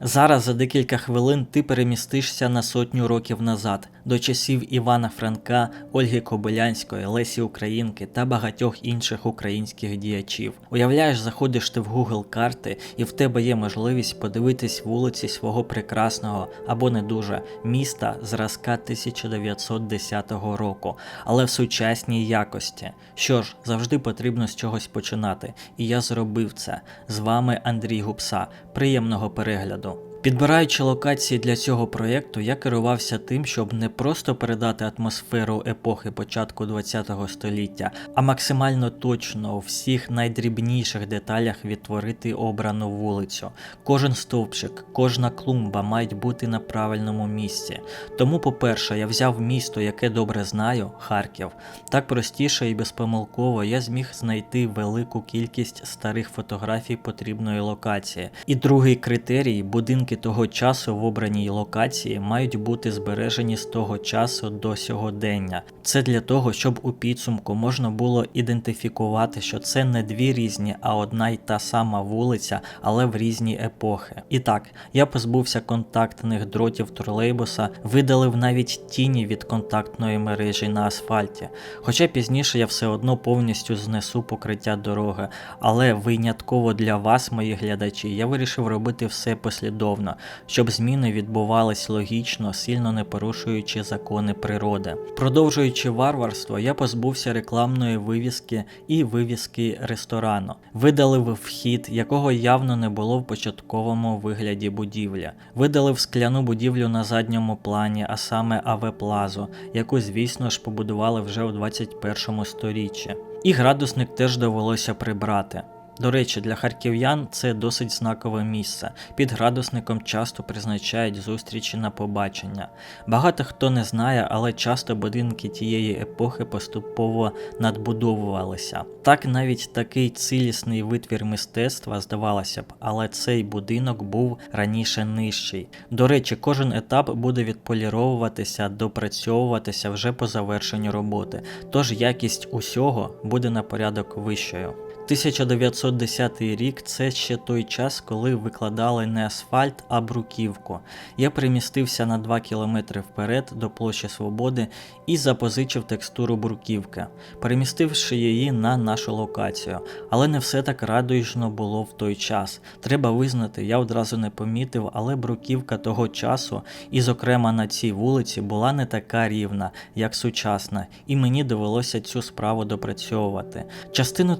Зараз за декілька хвилин ти перемістишся на сотню років назад, до часів Івана Франка, Ольги Кобилянської, Лесі Українки та багатьох інших українських діячів. Уявляєш, заходиш ти в Google карти, і в тебе є можливість подивитись вулиці свого прекрасного або не дуже міста зразка 1910 року, але в сучасній якості. Що ж, завжди потрібно з чогось починати, і я зробив це. З вами Андрій Гупса. Приємного перегляду. Підбираючи локації для цього проєкту, я керувався тим, щоб не просто передати атмосферу епохи початку ХХ століття, а максимально точно у всіх найдрібніших деталях відтворити обрану вулицю. Кожен стовпчик, кожна клумба мають бути на правильному місці. Тому, по-перше, я взяв місто, яке добре знаю, Харків. Так простіше і безпомилково я зміг знайти велику кількість старих фотографій потрібної локації. І другий критерій будинки того часу в обраній локації мають бути збережені з того часу до сьогодення. Це для того, щоб у підсумку можна було ідентифікувати, що це не дві різні, а одна й та сама вулиця, але в різні епохи. І так, я позбувся контактних дротів тролейбуса, видалив навіть тіні від контактної мережі на асфальті. Хоча пізніше я все одно повністю знесу покриття дороги, але винятково для вас, мої глядачі, я вирішив робити все послідовно, щоб зміни відбувались логічно, сильно не порушуючи закони природи. Продовжуючи варварство, я позбувся рекламної вивіски і вивіски ресторану, видалив вхід, якого явно не було в початковому вигляді будівлі, видалив скляну будівлю на задньому плані, а саме АВ Плазу, яку, звісно ж, побудували вже у 21 сторіччі. І градусник теж довелося прибрати. До речі, для харків'ян це досить знакове місце. Під градусником часто призначають зустрічі на побачення. Багато хто не знає, але часто будинки тієї епохи поступово надбудовувалися. Так навіть такий цілісний витвір мистецтва здавалося б, але цей будинок був раніше нижчий. До речі, кожен етап буде відполіровуватися, допрацьовуватися вже по завершенню роботи, тож якість усього буде на порядок вищою. 1910 рік це ще той час, коли викладали не асфальт, а бруківку. Я перемістився на 2 кілометри вперед до площі Свободи і запозичив текстуру бруківки, перемістивши її на нашу локацію. Але не все так радужно було в той час. Треба визнати, я одразу не помітив, але бруківка того часу, і, зокрема, на цій вулиці, була не така рівна, як сучасна, і мені довелося цю справу допрацьовувати. Частину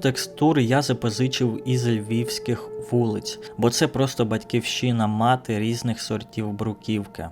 текстури я запозичив із львівських вулиць, бо це просто батьківщина мати різних сортів бруківки.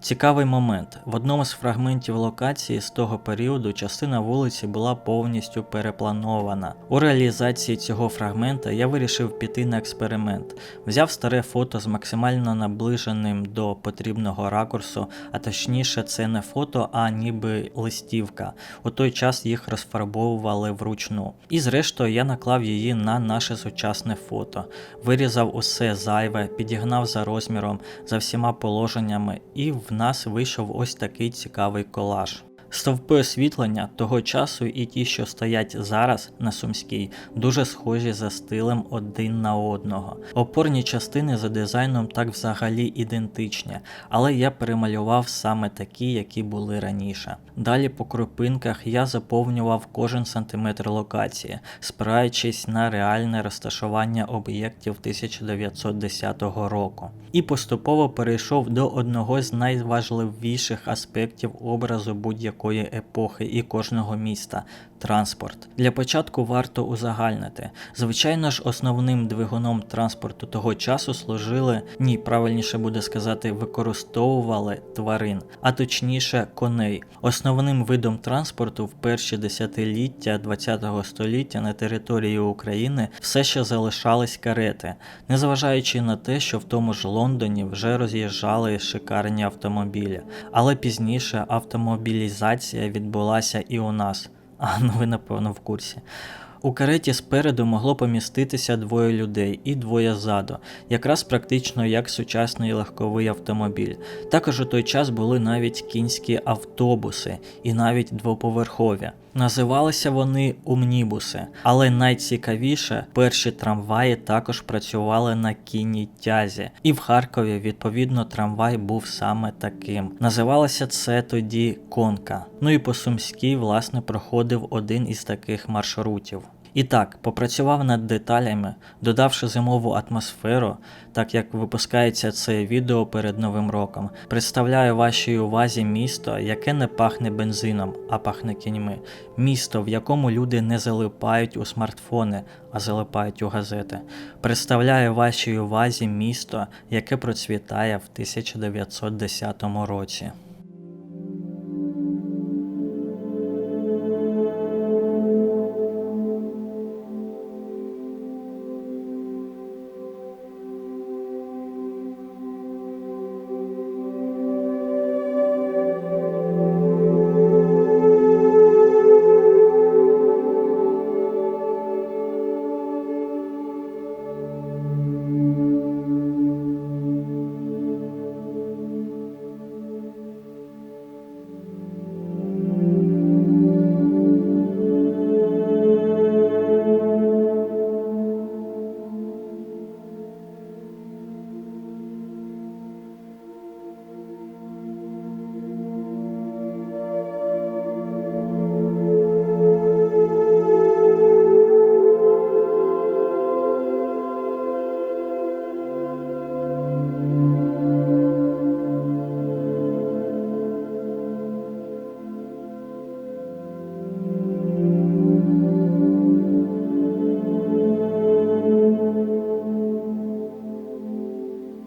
Цікавий момент. В одному з фрагментів локації з того періоду частина вулиці була повністю перепланована. У реалізації цього фрагмента я вирішив піти на експеримент. Взяв старе фото з максимально наближеним до потрібного ракурсу, а точніше, це не фото, а ніби листівка. У той час їх розфарбовували вручну. І зрештою я наклав її на наше сучасне фото, вирізав усе зайве, підігнав за розміром, за всіма положеннями, і в нас вийшов ось такий цікавий колаж. Стовпи освітлення того часу і ті, що стоять зараз на Сумській, дуже схожі за стилем один на одного. Опорні частини за дизайном так взагалі ідентичні, але я перемалював саме такі, які були раніше. Далі по крупинках я заповнював кожен сантиметр локації, спираючись на реальне розташування об'єктів 1910 року. І поступово перейшов до одного з найважливіших аспектів образу будь-якої епохи і кожного міста транспорт. Для початку варто узагальнити. Звичайно ж, основним двигуном транспорту того часу служили, ні, правильніше буде сказати, використовували тварин, а точніше коней. Основним видом транспорту в перші десятиліття ХХ століття на території України все ще залишались карети, незважаючи на те, що в тому ж Лондоні вже роз'їжджали шикарні автомобілі, але пізніше автомобілізація відбулася і у нас. А ну ви напевно в курсі. У кареті спереду могло поміститися двоє людей і двоє ззаду, якраз практично як сучасний легковий автомобіль. Також у той час були навіть кінські автобуси і навіть двоповерхові. Називалися вони умнібуси, але найцікавіше, перші трамваї також працювали на кінній тязі, і в Харкові відповідно трамвай був саме таким. Називалося це тоді конка. Ну і по Сумській, власне, проходив один із таких маршрутів. І так, попрацював над деталями, додавши зимову атмосферу, так як випускається це відео перед Новим роком. Представляю вашій увазі місто, яке не пахне бензином, а пахне кіньми. Місто, в якому люди не залипають у смартфони, а залипають у газети. Представляю вашій увазі місто, яке процвітає в 1910 році.